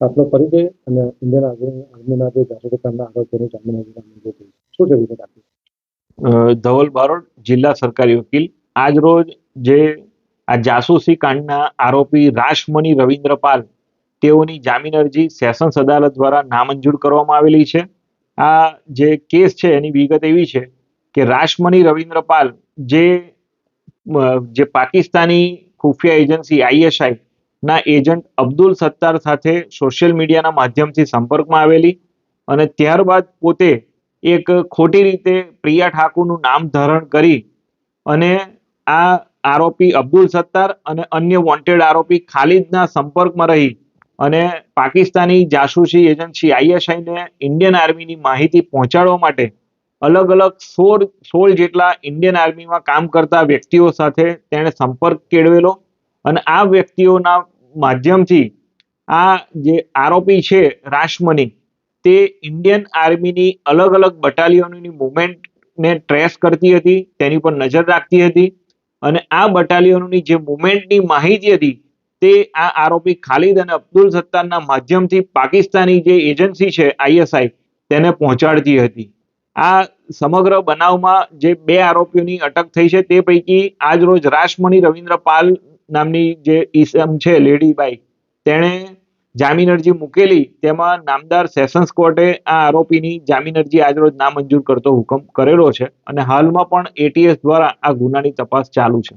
આપનો પરિચય અને ઇન્ડિયન આર્મી, આર્મીના જે જાસૂસી આરોગ્યની જામીન શું જરૂર આપી? ધવલ બારોટ, જિલ્લા સરકારી વકીલ. આજ રોજ જે આ જાસૂસી કાંડના આરોપી રાશમણી રવિન્દ્રપાલ તેઓની જામીન અરજી સેશન્સ અદાલત દ્વારા નામંજૂર કરવામાં આવેલી છે. આ જે કેસ છે, એની વિગત એવી છે કે રાશમણી રવિન્દ્રપાલ જે જે પાકિસ્તાની ખુફિયા એજન્સી આઈએસઆઈ ના એજન્ટ અબ્દુલ સત્તાર સાથે સોશિયલ મીડિયાના માધ્યમથી સંપર્કમાં આવેલી અને ત્યારબાદ પોતે એક ખોટી રીતે પ્રિયા ઠાકુરનું નામ ધારણ કરી અને આ આરોપી અબ્દુલ સત્તાર અને અન્ય વોન્ટેડ આરોપી ખાલિદના સંપર્કમાં રહી અને પાકિસ્તાની જાસૂસી એજન્સી આઈએસઆઈને ઇન્ડિયન આર્મીની માહિતી પહોંચાડવા માટે અલગ અલગ સોળ સોળ જેટલા ઇન્ડિયન આર્મીમાં કામ કરતા વ્યક્તિઓ સાથે તેણે સંપર્ક કેળવેલો. અને આ વ્યક્તિઓના માધ્યમથી આ જે આરોપી છે રાશમની તે ઇન્ડિયન આર્મીની અલગ અલગ બટાલિયનોની મુવમેન્ટને ટ્રેસ કરતી હતી, તેની પર નજર રાખતી હતી અને આ બટાલિયનોની જે મુવમેન્ટની માહિતી હતી, તે આ આરોપી ખાલિદ અને અબ્દુલ સત્તારના માધ્યમથી પાકિસ્તાની જે એજન્સી છે આઈએસઆઈ તેને પહોંચાડતી હતી. આ સમગ્ર બનાવમાં જે બે આરોપીઓની અટક થઈ છે, તે પૈકી આજ રોજ રાશમણી રવિન્દ્ર પાલ નામની જે ઈસમ છે, લેડીબાઈ, તેણે જામીન અરજી મૂકેલી. તેમાં નામદાર સેશન્સ કોર્ટે આ આરોપીની જામીન અરજી આજરોજ નામંજૂર કરતો હુકમ કરેલો છે અને હાલમાં પણ એટીએસ દ્વારા આ ગુનાની તપાસ ચાલુ છે.